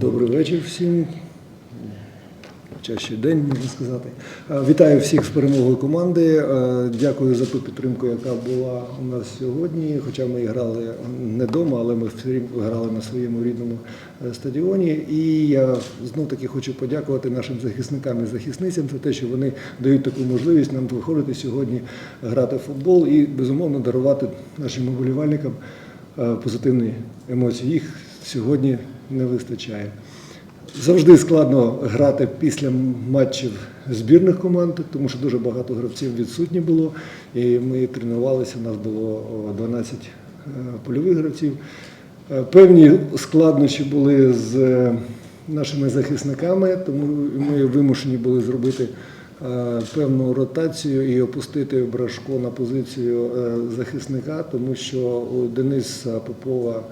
Добрий вечір всім. Чаще день, можна сказати. Е, Вітаю всіх з перемогою команди. Е, Дякую за ту підтримку, яка була у нас сьогодні. Хоча ми грали не вдома, але ми грали на своєму рідному е, стадіоні. І я знов таки хочу подякувати нашим захисникам і захисницям за те, що вони дають таку можливість нам виходити сьогодні грати в футбол і безумовно дарувати нашим вболівальникам позитивні емоції. Їх сьогодні не вистачає. Завжди складно грати після матчів збірних команд, тому що дуже багато гравців відсутні було. І ми тренувалися, у нас було 12 е, польових гравців. Е, Певні складнощі були з е, нашими захисниками, тому ми вимушені були зробити певну ротацію і опустити Брашко на позицію захисника, тому що у Дениса Попова.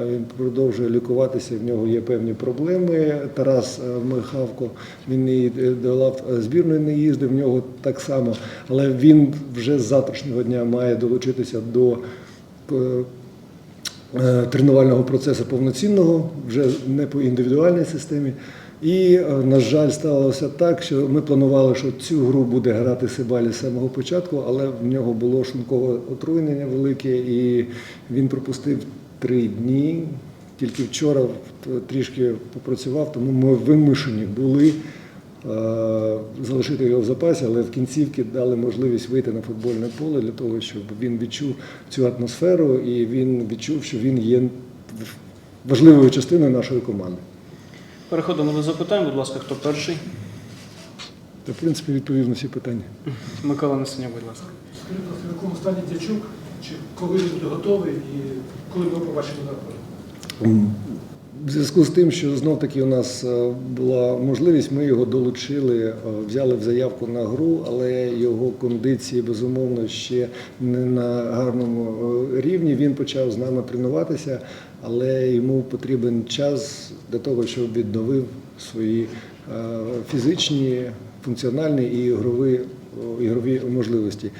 Е, Він продовжує лікуватися, в нього є певні проблеми. Тарас е, Михавко, він і до лав збірної не їздив, в нього так само, але він вже з завтрашнього дня має долучитися до е, е, тренувального процесу повноцінного, вже не по індивідуальній системі. І, е, на жаль, сталося так, що ми планували, що цю гру буде грати Сибалі з самого початку, але в нього було шлункове отруєння велике, і він пропустив три дні. Тільки вчора трішки попрацював, тому ми вимушені були е, залишити його в запасі, але в кінцівці дали можливість вийти на футбольне поле для того, щоб він відчув цю атмосферу і він відчув, що він є важливою частиною нашої команди. Переходимо до запитань. Будь ласка, хто перший? Та, в принципі, відповів на всі питання. Микола Несеня, будь ласка. Скажіть, в якому стані дячук, коли він буде готовий і коли ми побачимо полі? В зв'язку з тим, що знов таки у нас е, була можливість, ми його долучили, е, взяли в заявку на гру, але його кондиції безумовно ще не на гарному е, рівні. Він почав з нами тренуватися, але йому потрібен час для того, щоб відновив свої фізичні, функціональні і ігрові, ігрові можливості.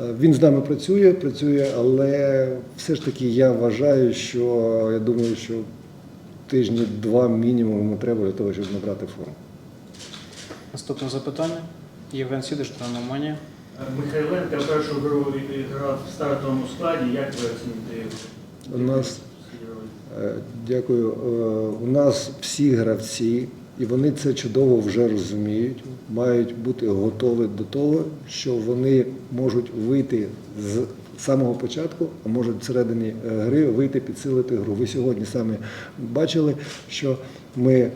Е, Він з нами працює, працює, але все ж таки я вважаю, що я думаю, що тижні два мінімум йому треба для того, щоб набрати форму. Наступне запитання. Євген Сідиш, Треноманія. Михайленко першу гру грав в стартовому складі. Як ви оціните? У нас Е, Дякую. Е, У нас всі гравці, і вони це чудово вже розуміють, мають бути готові до того, що вони можуть вийти з самого початку, а можуть всередині е, гри вийти, підсилити гру. Ви сьогодні самі бачили, що ми е,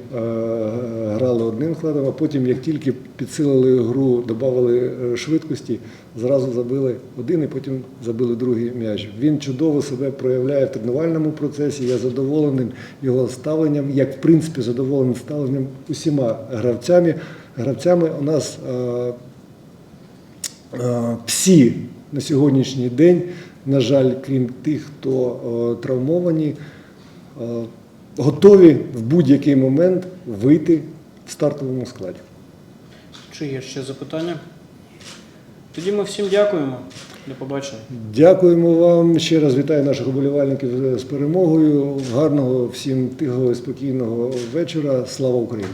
грали одним складом, а потім, як тільки підсилили гру, додали е, швидкості, зразу забили один і потім забили другий м'яч. Він чудово себе проявляє в тренувальному процесі. Я задоволений його ставленням, як в принципі задоволений ставленням усіма гравцями. Гравцями у нас е, всі на сьогоднішній день, на жаль, крім тих, хто травмовані, готові в будь-який момент вийти в стартовому складі. Чи є ще запитання? Тоді ми всім дякуємо. До побачення. Дякуємо вам. Ще раз вітаю наших оболівальників з перемогою. Гарного всім тихого і спокійного вечора. Слава Україні!